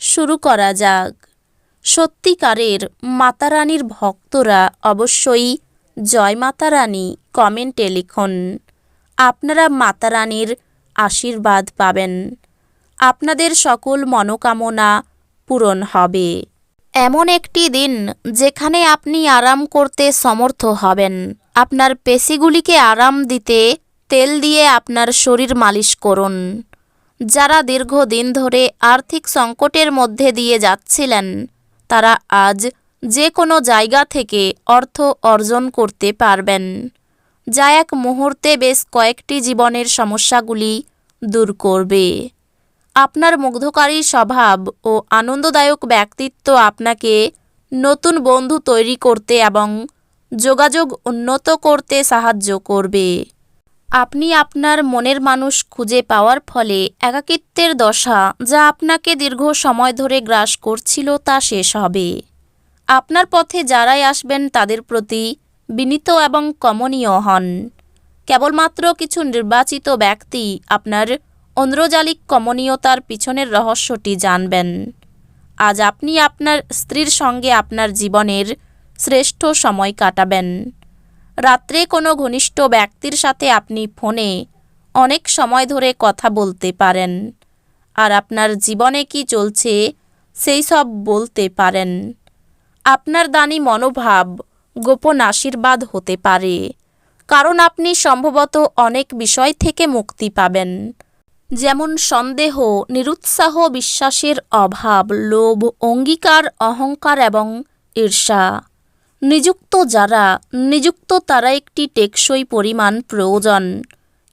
শুরু করা যাক। সত্যিকারের মাতারানীর ভক্তরা অবশ্যই জয় মাতারানী কমেন্টে লিখুন। আপনারা মাতারানীর আশীর্বাদ পাবেন। আপনাদের সকল মনোকামনা পূরণ হবে। এমন একটি দিন যেখানে আপনি আরাম করতে সমর্থ হবেন। আপনার পেশিগুলিকে আরাম দিতে তেল দিয়ে আপনার শরীর মালিশ করুন। যারা দীর্ঘদিন ধরে আর্থিক সংকটের মধ্যে দিয়ে যাচ্ছিলেন, তারা আজ যে কোনো জায়গা থেকে অর্থ অর্জন করতে পারবেন। যা এক মুহূর্তে বেশ কয়েকটি জীবনের সমস্যাগুলি দূর করবে। আপনার মুগ্ধকারী স্বভাব ও আনন্দদায়ক ব্যক্তিত্ব আপনাকে নতুন বন্ধু তৈরি করতে এবং যোগাযোগ উন্নত করতে সাহায্য করবে। আপনি আপনার মনের মানুষ খুঁজে পাওয়ার ফলে একাকিত্বের দশা যা আপনাকে দীর্ঘ সময় ধরে গ্রাস করছিল তা শেষ হবে। আপনার পথে যারাই আসবেন তাদের প্রতি বিনীত এবং কমনীয় হন। কেবলমাত্র কিছু নির্বাচিত ব্যক্তি আপনার অন্দ্রজালিক কমনীয়তার পিছনের রহস্যটি জানবেন। আজ আপনি আপনার স্ত্রীর সঙ্গে আপনার জীবনের শ্রেষ্ঠ সময় কাটাবেন। রাত্রে কোনো ঘনিষ্ঠ ব্যক্তির সাথে আপনি ফোনে অনেক সময় ধরে কথা বলতে পারেন। আর আপনার জীবনে কি চলছে সেই সব বলতে পারেন। আপনার দানি মনোভাব গোপন আশীর্বাদ হতে পারে, কারণ আপনি সম্ভবত অনেক বিষয় থেকে মুক্তি পাবেন। যেমন সন্দেহ, নিরুৎসাহ বিশ্বাসের অভাব, লোভ, অঙ্গীকার, অহংকার এবং ঈর্ষা। নিযুক্ত যারা, নিযুক্ত তারা একটি টেকসই পরিমাণ প্রয়োজন।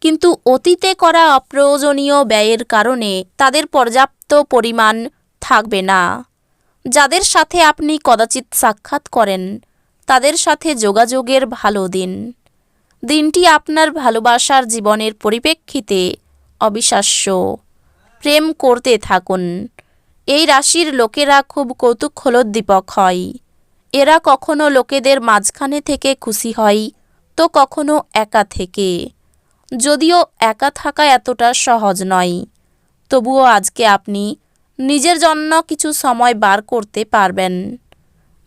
কিন্তু অতীতে করা অপ্রয়োজনীয় ব্যয়ের কারণে তাদের পর্যাপ্ত পরিমাণ থাকবে না। যাদের সাথে আপনি কদাচিৎ সাক্ষাৎ করেন, তাদের সাথে যোগাযোগের ভালো দিন। দিনটি আপনার ভালোবাসার জীবনের পরিপ্রেক্ষিতে অবিশ্বাস্য। প্রেম করতে থাকুন। এই রাশির লোকেরা খুব কৌতূহলোদ্দীপক হয়। এরা কখনো লোকেদের মাঝখানে থেকে খুশি হয়, তো কখনো একা থেকে। যদিও একা থাকা এতটা সহজ নয়, তবুও আজকে আপনি নিজের জন্য কিছু সময় বার করতে পারবেন।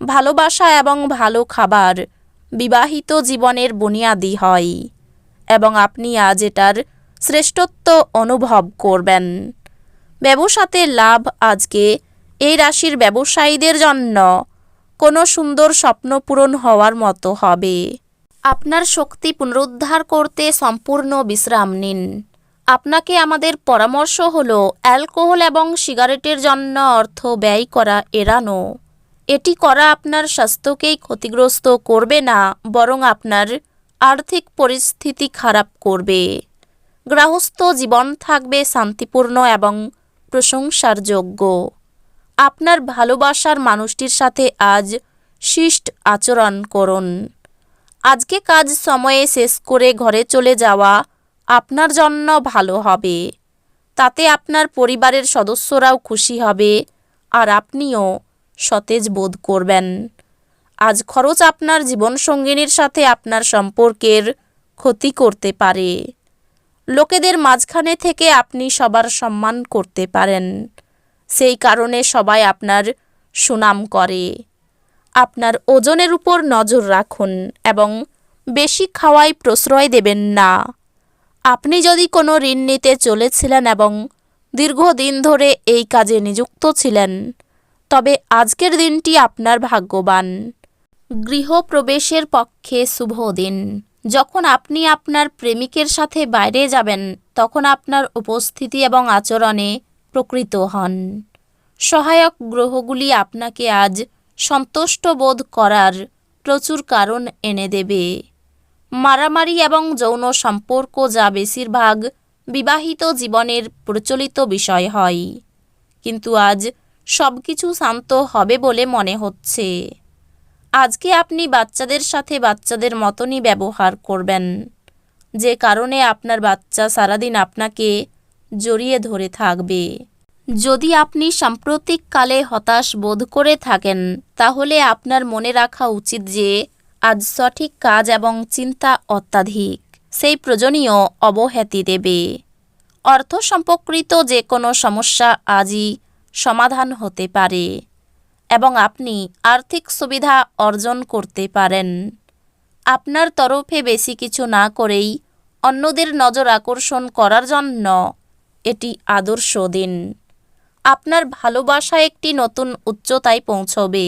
ভালোবাসা এবং ভালো খাবার বিবাহিত জীবনের বুনিয়াদি হয়, এবং আপনি আজ এটার শ্রেষ্ঠত্ব অনুভব করবেন। ব্যবসাতে লাভ আজকে এই রাশির ব্যবসায়ীদের জন্য কোনো সুন্দর স্বপ্ন পূরণ হওয়ার মতো হবে। আপনার শক্তি পুনরুদ্ধার করতে সম্পূর্ণ বিশ্রাম নিন। আপনাকে আমাদের পরামর্শ হল অ্যালকোহল এবং সিগারেটের জন্য অর্থ ব্যয় করা এড়ানো। এটি করা আপনার স্বাস্থ্যকেই ক্ষতিগ্রস্ত করবে না, বরং আপনার আর্থিক পরিস্থিতি খারাপ করবে। গৃহস্থ জীবন থাকবে শান্তিপূর্ণ এবং প্রশংসার যোগ্য। আপনার ভালোবাসার মানুষটির সাথে আজ শিষ্ট আচরণ করুন। আজকে কাজ সময়ে শেষ করে ঘরে চলে যাওয়া আপনার জন্য ভালো হবে। তাতে আপনার পরিবারের সদস্যরাও খুশি হবে আর আপনিও সতেজ বোধ করবেন। আজ খরচ আপনার জীবনসঙ্গিনীর সাথে আপনার সম্পর্কের ক্ষতি করতে পারে। লোকেদের মাঝখানে থেকে আপনি সবার সম্মান করতে পারেন। সেই কারণে সবাই আপনার সুনাম করে। আপনার ওজনের উপর নজর রাখুন এবং বেশি খাওয়ায় প্রশ্রয় দেবেন না। আপনি যদি কোনো ঋণ নিতে চলেছিলেন এবং দীর্ঘদিন ধরে এই কাজে নিযুক্ত ছিলেন, তবে আজকের দিনটি আপনার ভাগ্যবান। গৃহপ্রবেশের পক্ষে শুভ দিন। যখন আপনি আপনার প্রেমিকের সাথে বাইরে যাবেন, তখন আপনার উপস্থিতি এবং আচরণে প্রকৃত হন। সহায়ক গ্রহগুলি আপনাকে আজ সন্তুষ্ট বোধ করার প্রচুর কারণ এনে দেবে। মারামারি এবং যৌন সম্পর্ক যা বেশিরভাগ বিবাহিত জীবনের প্রচলিত বিষয় হয়, কিন্তু আজ সব কিছু শান্ত হবে বলে মনে হচ্ছে। আজকে আপনি বাচ্চাদের সাথে বাচ্চাদের মতনই ব্যবহার করবেন। যে কারণে আপনার বাচ্চা সারাদিন আপনাকে জড়িয়ে ধরে থাকবে। যদি আপনি সাম্প্রতিককালে হতাশ বোধ করে থাকেন, তাহলে আপনার মনে রাখা উচিত যে, আজ সঠিক কাজ এবং চিন্তা অত্যাধিক। সেই প্রয়োজনীয় অবহেতি দেবে। অর্থ সম্পর্কিত যে কোনো সমস্যা আজই সমাধান হতে পারে এবং আপনি আর্থিক সুবিধা অর্জন করতে পারেন। আপনার তরফে বেশি কিছু না করেই অন্যদের নজর আকর্ষণ করার জন্য এটি আদর্শ দিন। আপনার ভালোবাসা একটি নতুন উচ্চতায় পৌঁছবে।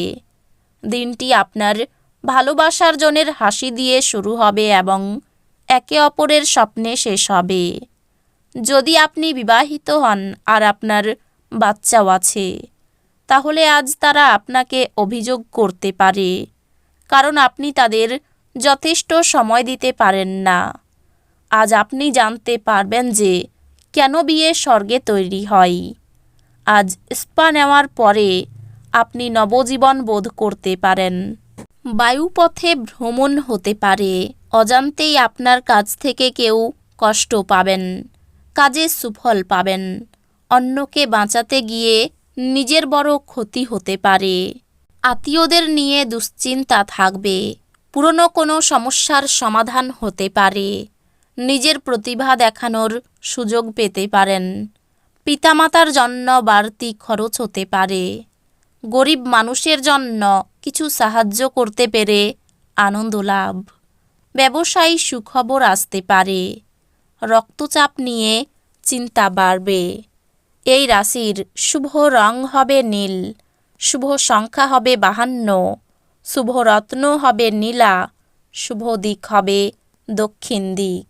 দিনটি আপনার ভালোবাসার জনের হাসি দিয়ে শুরু হবে এবং একে অপরের স্বপ্নে শেষ হবে। যদি আপনি বিবাহিত হন আর আপনার বাচ্চাও আছে, তাহলে আজ তারা আপনাকে অভিযোগ করতে পারে, কারণ আপনি তাদের যথেষ্ট সময় দিতে পারেন না। আজ আপনি জানতে পারবেন যে কেন বিয়ে স্বর্গে তৈরি হয়? আজ স্পা নেওয়ার পরে আপনি নবজীবন বোধ করতে পারেন। বায়ুপথে ভ্রমণ হতে পারে, অজান্তেই আপনার কাছ থেকে কেউ কষ্ট পাবেন, কাজে সুফল পাবেন, অন্যকে বাঁচাতে গিয়ে নিজের বড় ক্ষতি হতে পারে। আত্মীয়দের নিয়ে দুশ্চিন্তা থাকবে, পুরনো কোনো সমস্যার সমাধান হতে পারে। নিজের প্রতিভা দেখানোর সুযোগ পেতে পারেন। পিতামাতার জন্য বাড়তি খরচ হতে পারে। গরিব মানুষের জন্য কিছু সাহায্য করতে পেরে আনন্দ লাভ। ব্যবসায়ী সুখবর আসতে পারে। রক্তচাপ নিয়ে চিন্তা বাড়বে। এই রাশির শুভ রং হবে নীল, শুভ সংখ্যা হবে বাহান্ন, শুভ রত্ন হবে নীলা, শুভ দিক হবে দক্ষিণ দিক।